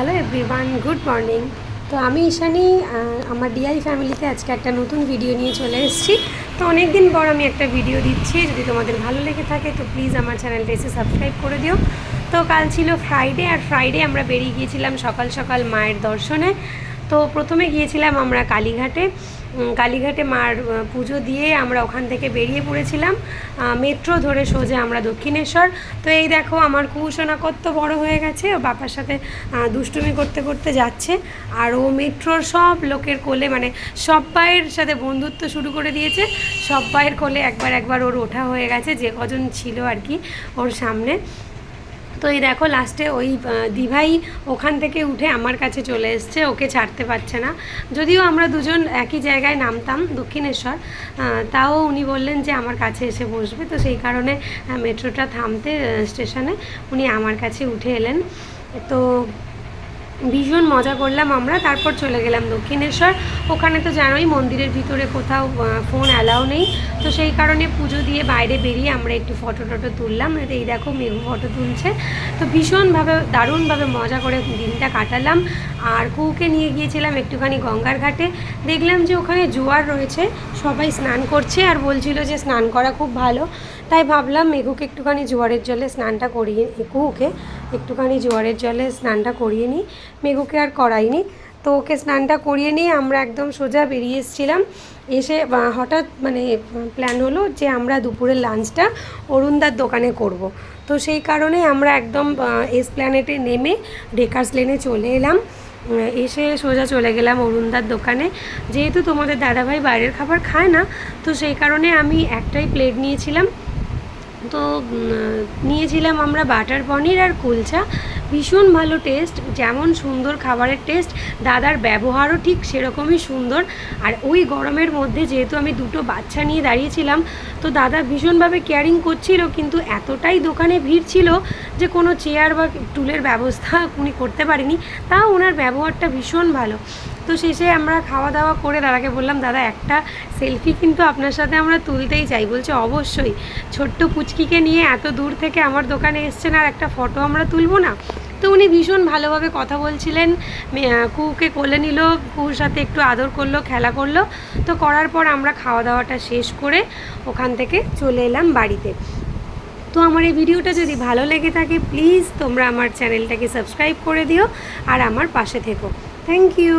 Hello everyone good morning তো আমি ঈশানি আমার ডিআই ফ্যামিলিতে আজকে একটা নতুন ভিডিও নিয়ে চলে এসেছি। তো অনেক দিন পর আমি একটা ভিডিও দিচ্ছি। যদি তোমাদের ভালো লেগে থাকে, তো প্লিজ আমার চ্যানেলটা এসে সাবস্ক্রাইব করে দিও। তো কাল ছিল ফ্রাইডে আর ফ্রাইডে আমরা বেরিয়ে গিয়েছিলাম সকাল সকাল মায়ের দর্শনে। তো প্রথমে গিয়েছিলাম আমরা কালীঘাটে। কালীঘাটে মার পুজো দিয়ে আমরা ওখান থেকে বেরিয়ে পড়েছিলাম। মেট্রো ধরে সোজা আমরা দক্ষিণেশ্বর। তো এই দেখো, আমার কুশোনা কত বড় হয়ে গেছে। ও বাবার সাথে দুষ্টুমি করতে করতে যাচ্ছে। আর ও মেট্রোর সব লোকের কোলে মানে সব্বাইয়ের সাথে বন্ধুত্ব শুরু করে দিয়েছে। সব্বাইয়ের কোলে একবার একবার ওর ওঠা হয়ে গেছে। যে কজন ছিল আর কি ওর সামনে। তো এই দেখো লাস্টে ওই দিভাই ওখান থেকে উঠে আমার কাছে চলে এসছে, ওকে ছাড়তে পারছে না। যদিও আমরা দুজন একই জায়গায় নামতাম, দক্ষিণেশ্বর তাও উনি বললেন যে আমার কাছে এসে বসবে। তো সেই কারণে মেট্রোটা থামতে স্টেশনে উনি আমার কাছে উঠে এলেন। তো ভীষণ মজা করলাম আমরা, তারপর চলে গেলাম দক্ষিণেশ্বর। ওখানে তো জানোই মন্দিরের ভিতরে কোথাও ফোন অ্যালাউ নেই। তো সেই কারণে পুজো দিয়ে বাইরে বেরিয়ে আমরা একটু ফটো টটো তুললাম। এই দেখো মেঘু ফটো তুলছে। তো ভীষণভাবে, দারুণভাবে মজা করে দিনটা কাটালাম। আর কুকে নিয়ে গিয়েছিলাম একটুখানি গঙ্গার ঘাটে। দেখলাম যে ওখানে জোয়ার রয়েছে, সবাই স্নান করছে আর বলছিল যে স্নান করা খুব ভালো। তাই ভাবলাম মেঘুকে একটুখানি জোয়ারের জলে স্নানটা করিয়ে কুহুকে একটুখানি জোয়ারের জলে স্নানটা করিয়ে নিই। মেঘুকে আর করাইনি তো ওকে স্নানটা করিয়ে নিয়ে আমরা একদম সোজা বেরিয়ে এসেছিলাম। এসে হঠাৎ মানে প্ল্যান হলো যে আমরা দুপুরের লাঞ্চটা অরুণদার দোকানে করব। তো সেই কারণে আমরা একদম এস প্ল্যানেটে নেমে ডেকার্স লেনে চলে এলাম। এসে সোজা চলে গেলাম অরুণদার দোকানে। যেহেতু তোমাদের দাদাভাই বাইরের খাবার খায় না, তো সেই কারণে আমি একটাই প্লেট নিয়েছিলাম। তো নিয়েছিলাম আমরা বাটার পনির আর কুলচা। ভীষণ ভালো টেস্ট যেমন সুন্দর খাবারের টেস্ট দাদার ব্যবহারও ঠিক সেরকমই সুন্দর। আর ওই গরমের মধ্যে যেহেতু আমি দুটো বাচ্চা নিয়ে দাঁড়িয়েছিলাম, তো দাদা ভীষণভাবে কেয়ারিং করছিল, কিন্তু এতটাই দোকানে ভিড় ছিল যে কোনো চেয়ার বা টুলের ব্যবস্থা উনি করতে পারেনি, তাও ওনার ব্যবহারটা ভীষণ ভালো। তো শেষে আমরা খাওয়া দাওয়া করে দাদাকে বললাম, দাদা, একটা সেলফি কিন্তু আপনার সাথে আমরা তুলতেই চাই। বলছে, অবশ্যই। ছোট্ট পুচকিকে নিয়ে এত দূর থেকে আমার দোকানে এসছেন আর একটা ফটো আমরা তুলবো না? তো উনি ভীষণ ভালোভাবে কথা বলছিলেন কুকে কোলে নিল কুহুর সাথে একটু আদর করল, খেলা করল। তো করার পর আমরা খাওয়া দাওয়াটা শেষ করে ওখান থেকে চলে এলাম বাড়িতে। তো আমার এই ভিডিওটা যদি ভালো লেগে থাকে প্লিজ তোমরা আমার চ্যানেলটাকে সাবস্ক্রাইব করে দিও আর আমার পাশে থেকো। Thank you